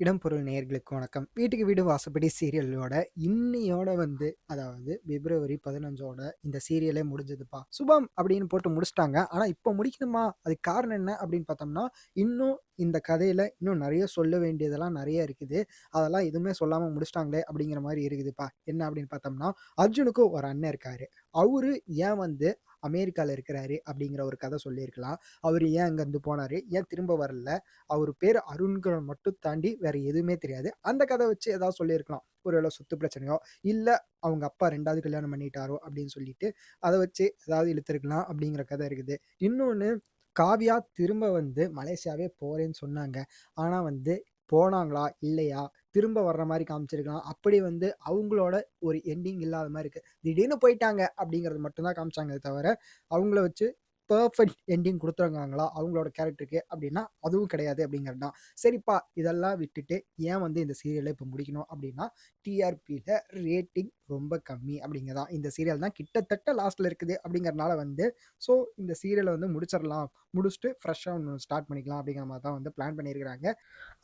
இடம்பொருள் நேர்களுக்கு வணக்கம். வீட்டுக்கு வீடு வாசப்படி சீரியலோட இன்னையோட வந்து அதாவது பிப்ரவரி 15ஓட இந்த சீரியலே முடிஞ்சதுப்பா. சுபம் அப்படின்னு போட்டு முடிச்சுட்டாங்க. ஆனா இப்போ முடிக்கணுமா? அதுக்கு காரணம் என்ன அப்படின்னு பார்த்தோம்னா, இன்னும் இந்த கதையில் இன்னும் நிறைய சொல்ல வேண்டியதெல்லாம் நிறைய இருக்குது. அதெல்லாம் எதுவுமே சொல்லாமல் முடிச்சுட்டாங்களே அப்படிங்கிற மாதிரி இருக்குதுப்பா. என்ன அப்படின்னு பார்த்தோம்னா, அர்ஜுனுக்கு ஒரு அண்ணன் இருக்காரு. அவரு ஏன் வந்து அமெரிக்காவில் இருக்கிறாரு அப்படிங்கிற ஒரு கதை சொல்லியிருக்கலாம். அவர் ஏன் அங்கேருந்து போனாரு? ஏன் திரும்ப வரல? அவர் பேர் அருண்களை மட்டும் தாண்டி வேற எதுவுமே தெரியாது. அந்த கதை வச்சு ஏதாவது சொல்லியிருக்கலாம். ஒருவேளை சொத்து பிரச்சனையோ, இல்லை அவங்க அப்பா ரெண்டாவது கல்யாணம் பண்ணிட்டாரோ அப்படின்னு சொல்லிட்டு, அதை வச்சு ஏதாவது இழுத்துருக்கலாம் அப்படிங்கிற கதை இருக்குது. இன்னொன்று காவியா திரும்ப வந்து மலேசியாவே போறேன்னு சொன்னாங்க. ஆனா வந்து போனாங்களா? இல்லையா? திரும்ப வர்ற மாதிரி காமிச்சிருக்கலாம். அப்படி வந்து அவங்களோட ஒரு எண்டிங் இல்லாத மாதிரி இருக்கு. திடீர்னு போயிட்டாங்க அப்படிங்கிறது மட்டும்தான் காமிச்சாங்க காமிச்சாங்களே தவிர, அவங்கள வச்சு பர்ஃபெக்ட் எண்டிங் கொடுத்துருக்காங்களா அவங்களோட கேரக்டருக்கு அப்படின்னா, அதுவும் கிடையாது அப்படிங்கிறது தான். சரிப்பா இதெல்லாம் விட்டுட்டு ஏன் வந்து இந்த சீரியலை இப்போ முடிக்கணும் அப்படின்னா, டிஆர்பியில் ரேட்டிங் ரொம்ப கம்மி அப்படிங்கிறதான் இந்த சீரியல் தான் கிட்டத்தட்ட லாஸ்ட்டில் இருக்குது அப்படிங்கிறனால வந்து, ஸோ இந்த சீரியலை வந்து முடிச்சிடலாம் முடிச்சுட்டு ஃப்ரெஷ்ஷாக ஒன்று ஸ்டார்ட் பண்ணிக்கலாம் அப்படிங்கிற மாதிரி தான் வந்து பிளான் பண்ணியிருக்கிறாங்க.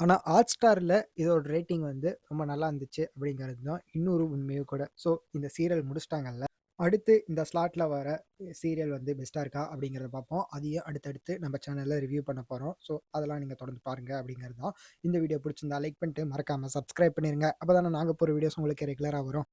ஆனால் ஹாட் ஸ்டாரில் இதோட ரேட்டிங் வந்து ரொம்ப நல்லா இருந்துச்சு அப்படிங்கிறது தான் இன்னொரு உண்மையும் கூட. ஸோ இந்த சீரியல் முடிச்சிட்டாங்கல்ல அடுத்து இந்த ஸ்லாட்ல வர சீரியல் வந்து பெஸ்ட்டாக இருக்கா அப்படிங்கிறத பார்ப்போம். அதையும் அடுத்தடுத்து நம்ம சேனல்ல ரிவ்யூ பண்ண போறோம். ஸோ அதெல்லாம் நீங்க தொடர்ந்து பாருங்க அப்படிங்கிறது தான். இந்த வீடியோ பிடிச்சிருந்தா லைக் பண்ணிட்டு மறக்காம சப்ஸ்கிரைப் பண்ணிருங்க. அப்பதானே நாங்க போடுற வீடியோஸ் உங்களுக்கு ரெகுலரா வரும்.